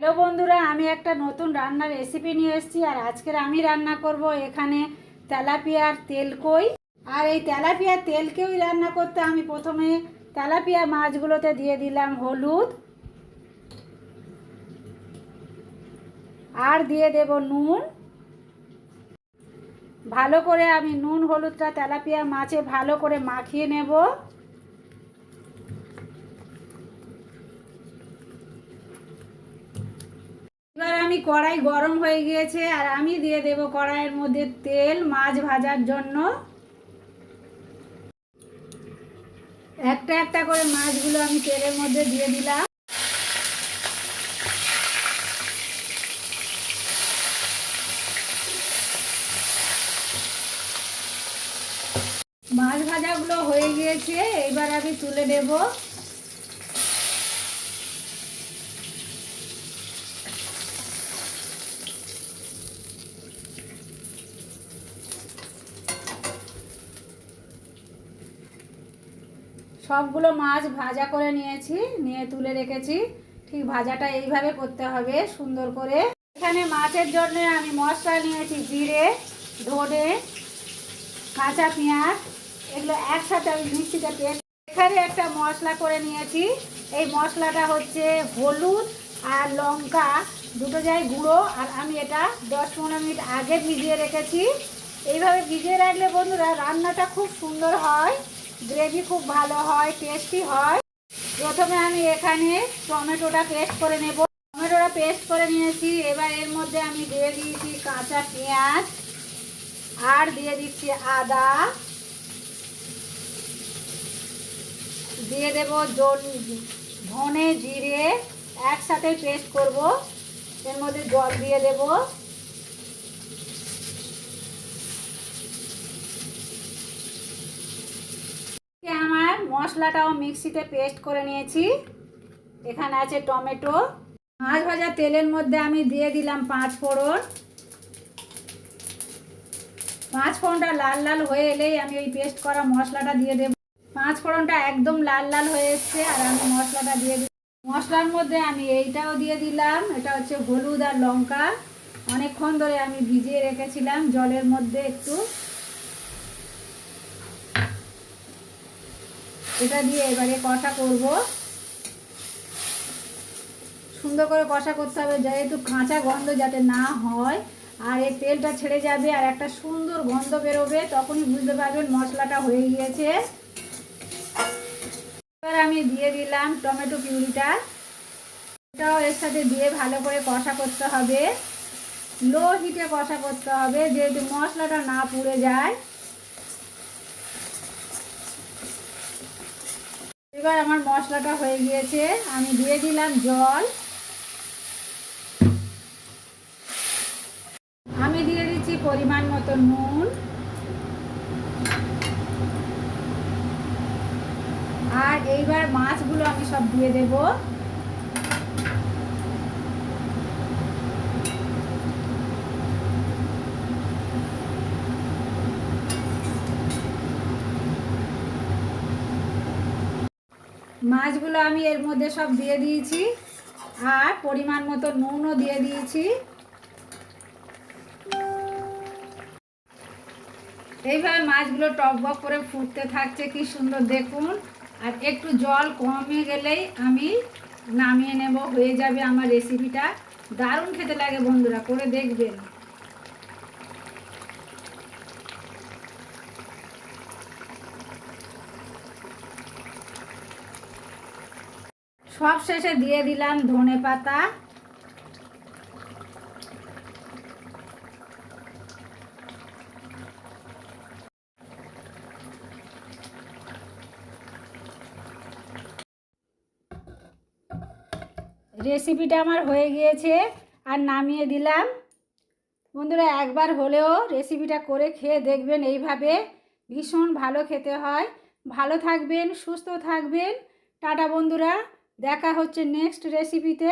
Hello বন্ধুরা, আমি একটা নতুন রান্নার রেসিপি নিয়ে এসেছি আর আজকের আমি রান্না করব এখানে তেলাপিয়ার তেলকই আর এই তেলাপিয়ার তেলকেই রান্না করতে, আমি প্রথমে তেলাপিয়া মাছগুলোতে দিয়ে দিলাম হলুদ আর দিয়ে দেব নুন। ভালো করে আমি নুন, হলুদটা তেলাপিয়া মাছে ভালো করে মাখিয়ে নেব এবার আমি কড়াই গরম হয়ে গিয়েছে আর আমি দিয়ে দেব কড়াইয়ের মধ্যে তেল মাছ ভাজার জন্য। একটা একটা করে মাছগুলো আমি তেলের মধ্যে দিয়ে দিলাম। মাছ ভাজাগুলো হয়ে গিয়েছে, এবার আমি তুলে দেব। সবগুলো মাছ ভাজা করে নিয়েছি, নিয়ে তুলে রেখেছি। ঠিক ভাজাটা এইভাবে করতে হবে, সুন্দর করে। এখানে মাছের জন্য আমি মশলা নিয়েছি, জিরে, ধনে, কাঁচা পেঁয়াজ, এগুলো একসাথে আমি মিক্সিতে পেস্ট এখানে একটা মশলা করে নিয়েছি। এই মশলাটা হচ্ছে হলুদ আর লঙ্কা, দুটো যাই গুঁড়ো আর আমি এটা দশ পনেরো মিনিট আগে ভিজিয়ে রেখেছি। এইভাবে ভিজিয়ে রাখলে বন্ধুরা রান্নাটা খুব সুন্দর হয়। গ্রেভি খুব ভালো হয় টেস্টি হয়। প্রথমে আমি এখানে টমেটোটা পেস্ট করে নেব। টমেটোটা পেস্ট করে নিয়েছি। এবার এর মধ্যে আমি দিয়ে দিয়েছি কাঁচা পেঁয়াজ। আর দিয়ে দিচ্ছি আদা। দিয়ে দেব ধনে জিরে। একসাথে পেস্ট করব। এর মধ্যে জল দিয়ে দেব আমার মশলাটাও মিক্সিতে পেস্ট করে নিয়েছি। এখানে আছে টমেটো। মাছ ভাজা তেলের মধ্যে আমি দিয়ে দিলাম পাঁচ ফোড়ন। পাঁচ ফোড়নটা লাল লাল হয়ে এলেই আমি ওই পেস্ট করা মশলাটা দিয়ে দেব। পাঁচ ফোড়নটা একদম লাল লাল হয়ে এসছে আর আমি মশলাটা দিয়ে দিই মশলার মধ্যে আমি এইটাও দিয়ে দিলাম। এটা হচ্ছে হলুদ আর লঙ্কা। অনেকক্ষণ ধরে আমি ভিজিয়ে রেখেছিলাম জলের মধ্যে একটু। এটা দিয়ে এবারে কষা করব। সুন্দর করে কষা করতে হবে, যেহেতু কাঁচা গন্ধ যাতে না হয়, আর এই তেলটা ছেড়ে যাবে আর একটা সুন্দর গন্ধ বেরোবে, তখনই বুঝতে পারবেন মশলাটা হয়ে গিয়েছে। এবার আমি দিয়ে দিলাম টমেটো পিউরিটা। এটাও এর সাথে দিয়ে ভালো করে কষা করতে হবে। লো হিটে কষা করতে হবে, যেহেতু মশলাটা না পুড়ে যায়। এবার আমার মশলাটা হয়ে গিয়েছে। আমি দিয়ে দিলাম জল। আমি দিয়ে দিচ্ছি পরিমাণ মতো নুন। আর এইবার মাছগুলো আমি সব দিয়ে দেব। মাছগুলো আমি এর মধ্যে সব দিয়ে দিয়েছি। আর পরিমাণ মতো নুনও দিয়ে দিয়েছি। এইভাবে মাছগুলো টকবক করে ফুটতে থাকছে, কি সুন্দর দেখুন। আর একটু জল কমে গেলেই আমি নামিয়ে নেব, হয়ে যাবে আমার রেসিপিটা দারুণ খেতে লাগে বন্ধুরা, করে দেখবেন। সব শেষে দিয়ে দিলাম ধনে পাতা। রেসিপিটা আমার হয়ে গিয়েছে আর নামিয়ে দিলাম। বন্ধুরা, একবার হলেও রেসিপিটা করে খেয়ে দেখবেন এইভাবে। ভীষণ ভালো খেতে হয়। ভালো থাকবেন, সুস্থ থাকবেন। টাটা বন্ধুরা। দেখা হচ্ছে নেক্সট রেসিপিতে